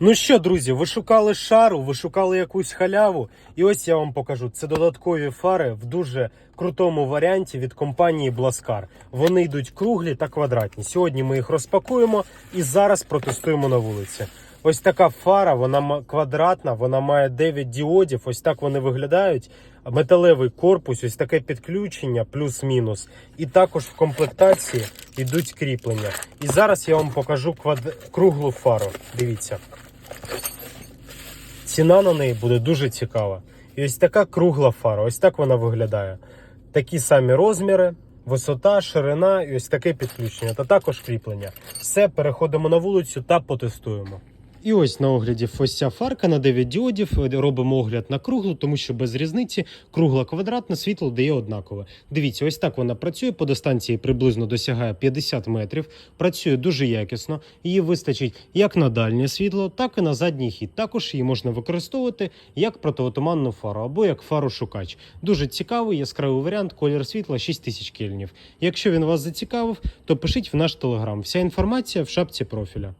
Ну що, друзі, ви шукали шару, ви шукали якусь халяву, і ось я вам покажу. Це додаткові фари в дуже крутому варіанті від компанії Бласкар. Вони йдуть круглі та квадратні. Сьогодні ми їх розпакуємо і зараз протестуємо на вулиці. Ось така фара, вона квадратна, вона має 9 діодів. Ось так вони виглядають. Металевий корпус, ось таке підключення, плюс-мінус. І також в комплектації йдуть кріплення. І зараз я вам покажу квад... круглу фару. Дивіться. Ціна на неї буде дуже цікава. І ось така кругла фара, ось так вона виглядає. Такі самі розміри, висота, ширина і ось таке підключення, та також кріплення. Все, переходимо на вулицю та потестуємо. І ось на огляді ось фарка на 9 діодів. Робимо огляд на круглу, тому що без різниці кругла квадратна світло дає однакове. Дивіться, ось так вона працює. По дистанції приблизно досягає 50 метрів. Працює дуже якісно. Її вистачить як на дальнє світло, так і на задній хід. Також її можна використовувати як противотуманну фару або як фару шукач. Дуже цікавий яскравий варіант. Колір світла 6000 кельнів. Якщо він вас зацікавив, то пишіть в наш телеграм. Вся інформація в шапці профіля.